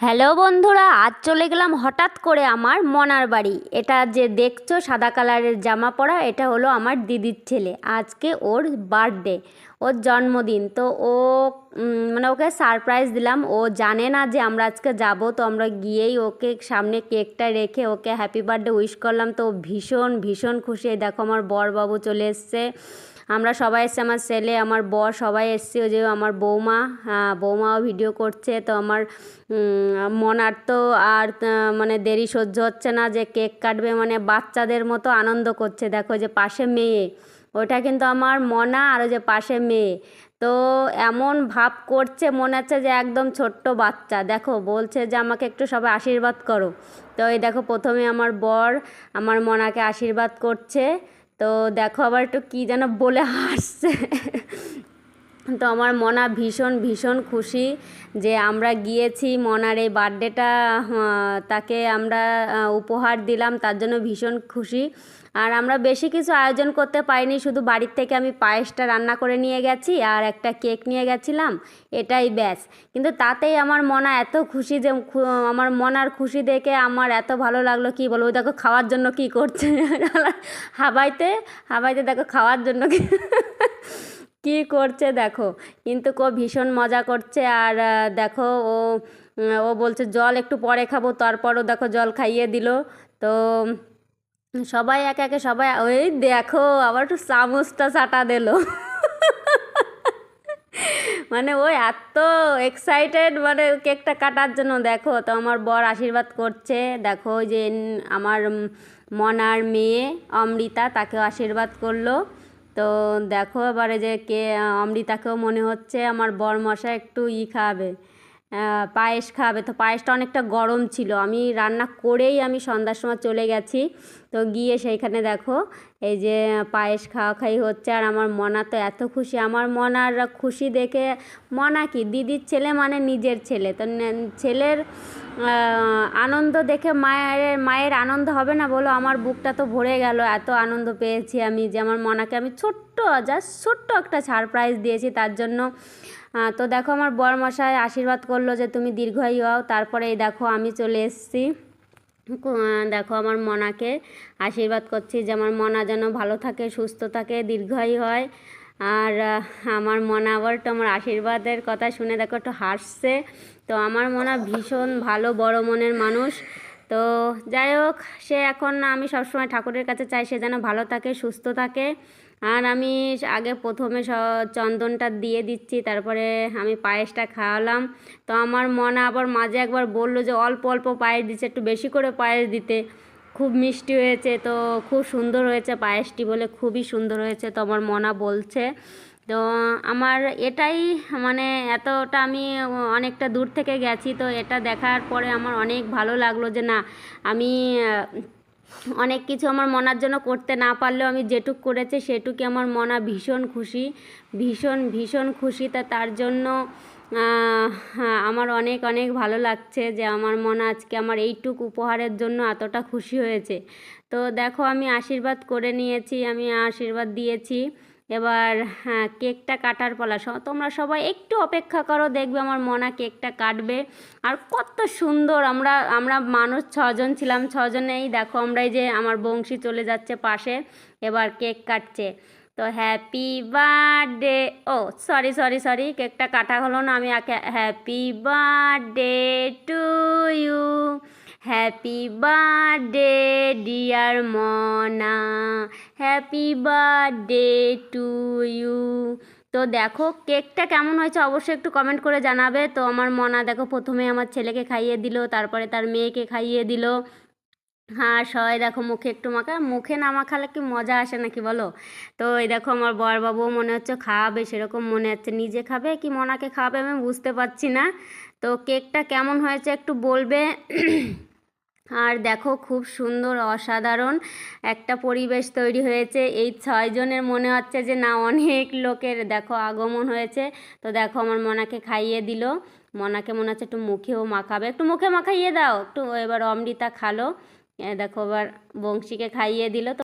Hello বন্ধুরা, আজ চলে গেলাম হঠাৎ করে আমার মনার বাড়ি। এটা যে দেখছ, সাদা কালারের জামা পরা, এটা হলো আমার দিদির ছেলে। আজকে ওর বার্থডে, ওর জন্মদিন। তো ও মানে ওকে সারপ্রাইজ দিলাম। ও জানে না যে আমরা আজকে যাব, তো আমরা গিয়েই ওকে সামনে কেকটা রেখে ওকে হ্যাপি বার্থডে উইশ করলাম। তো ভীষণ ভীষণ খুশি। দেখো আমার বরবাবু চলে এসছে। আমরা সবাই এসছি আমার ছেলে আমার বর সবাই এসছি ওই যে আমার বৌমা হ্যাঁ, বৌমাও ভিডিও করছে তো আমার মনার তো আর মানে দেরি সহ্য হচ্ছে না যে কেক কাটবে মানে বাচ্চাদের মতো আনন্দ করছে দেখো যে পাশে মেয়ে ওটা কিন্তু আমার মনা আর ওই যে পাশে মেয়ে তো এমন ভাব করছে মনে হচ্ছে যে একদম ছোট্ট বাচ্চা দেখো বলছে যে আমাকে একটু সবাই আশীর্বাদ করো তো এই দেখো প্রথমে আমার বর আমার মনাকে আশীর্বাদ করছে তো দেখো আবার একটু কী যেন বলে হাসছে। তো আমার মনা ভীষণ ভীষণ খুশি যে আমরা গিয়েছি মনার এই বার্থডেটা তাকে আমরা উপহার দিলাম, তার জন্য ভীষণ খুশি। আর আমরা বেশি কিছু আয়োজন করতে পারিনি, শুধু বাড়ির থেকে আমি পায়েসটা রান্না করে নিয়ে গেছি আর একটা কেক নিয়ে গেছিলাম, এটাই ব্যাস। কিন্তু তাতেই আমার মনা এত খুশি যে আমার মনার খুশি দেখে আমার এত ভালো লাগল, কি বলব, দেখো খাওয়ার জন্য কি করছে হাবাইতে হাবাইতে দেখো খাওয়ার জন্য কি করছে দেখো। কিন্তু কো ভীষণ মজা করছে আর দেখো ও ও বলছে, জল একটু পরে খাব। তারপরও দেখো জল খাইয়ে দিল। তো সবাই একে একে সবাই, ওই দেখো, আবার একটু চামচটা চাটা দিল। মানে ওই এত এক্সাইটেড মানে কেকটা কাটার জন্য। দেখো, তো আমার বর আশীর্বাদ করছে। দেখো যে আমার মনার মেয়ে অমৃতা, তাকেও আশীর্বাদ করল। তো দেখো এবারে যে কে, অমৃতাকেও মনে হচ্ছে আমার বর মশা একটু ই খাবে পায়েস খাবে। তো পায়েসটা অনেকটা গরম ছিল। আমি রান্না করেই আমি সন্ধ্যার সময় চলে গেছি। তো গিয়ে সেইখানে দেখো, এই যে পায়েস খাওয়া খাই হচ্ছে আর আমার মনা তো এত খুশি। আমার মনার খুশি দেখে মনা কি? দিদির ছেলে মানে নিজের ছেলে। তো ছেলের আনন্দ দেখে মায়ের মায়ের আনন্দ হবে না বলো? আমার বুকটা তো ভরে গেল। এত আনন্দ পেয়েছি আমি যে আমার মনাকে আমি ছোট্ট জাস্ট ছোট্ট একটা সারপ্রাইজ দিয়েছি তার জন্য। তো দেখো আমার বরমশাই আশীর্বাদ করল যে তুমি দীর্ঘায়ু হও। তারপরে এই দেখো আমি চলে এসেছি। দেখো আমার মনাকে আশীর্বাদ করছি যে আমার মনা যেন ভালো থাকে, সুস্থ থাকে, দীর্ঘায়ু হয়। আর আমার মনা আবার তো আমার আশীর্বাদের কথা শুনে দেখো একটু হাসছে। তো আমার মনা ভীষণ ভালো, বড় মনের মানুষ। তো যাই হোক, সে এখন আমি সবসময় ঠাকুরের কাছে চাই সে যেন ভালো থাকে, সুস্থ থাকে। আর আমি আগে প্রথমে স- চন্দনটা দিয়ে দিচ্ছি, তারপরে আমি পায়েসটা খাওয়ালাম। তো আমার মনে আবার মাঝে একবার বলল যে অল্প অল্প পায়েস দিচ্ছে, একটু বেশি করে পায়েস দিতে। খুব মিষ্টি হয়েছে তো, খুব সুন্দর হয়েছে পায়েসটি বলে, খুবই সুন্দর হয়েছে তো আমার মনা বলছে। তো আমার এটাই মানে এতটা আমি অনেকটা দূর থেকে গেছি তো এটা দেখার পরে আমার অনেক ভালো লাগল যে না, আমি অনেক কিছু আমার মনার জন্য করতে না পারলেও আমি যেটুক করেছে সেটুকু আমার মনা ভীষণ খুশি ভীষণ ভীষণ খুশি। তা তার জন্য হ্যাঁ, আমার অনেক অনেক ভালো লাগছে যে আমার মনে আজকে আমার এইটুক উপহারের জন্য এতটা খুশি হয়েছে। তো দেখো আমি আশীর্বাদ করে নিয়েছি আমি আশীর্বাদ দিয়েছি। এবার হ্যাঁ কেকটা কাটার পালা। তোমরা সবাই একটু অপেক্ষা করো, দেখবে আমার মনা কেকটা কাটবে। আর কত সুন্দর, আমরা আমরা মানুষ ছজন ছিলাম, ছজনেই দেখো আমরা এই যে আমার বংশী চলে যাচ্ছে পাশে, এবার কেক কাটছে। তো হ্যাপি বার্থডে ও সরি সরি সরি কেকটা কাটা হলো না, আমি happy birthday to you happy birthday dear Mona happy birthday to you তো দেখো, কেকটা কেমন হয়েছে অবশ্যই একটু কমেন্ট করে জানাবে। তো আমার মনা দেখো, প্রথমে আমার ছেলেকে খাইয়ে দিল, তারপরে তার মেয়েকে খাইয়ে দিল। হ্যাঁ সবাই দেখো, মুখে একটু মাখা, মুখে না মাখালে কি মজা আসে নাকি বলো? তো এই দেখো, আমার বরবাবুও মনে হচ্ছে খাওয়াবে সেরকম মনে হচ্ছে। নিজে খাবে কি মনাকে খাওয়াবে আমি বুঝতে পারছি না। তো কেকটা কেমন হয়েছে একটু বলবে? আর দেখো খুব সুন্দর, অসাধারণ একটা পরিবেশ তৈরি হয়েছে। এই ছয়জনের মনে হচ্ছে যে না, অনেক লোকের দেখো আগমন হয়েছে। তো দেখো আমার মনাকে খাইয়ে দিল। মনাকে মনে হচ্ছে একটু মুখেও মাখাবে। একটু মুখে মাখাইয়ে দাও। একটু এবার অমৃতা খালো। দেখো এবার বংশীকে খাইয়ে দিল।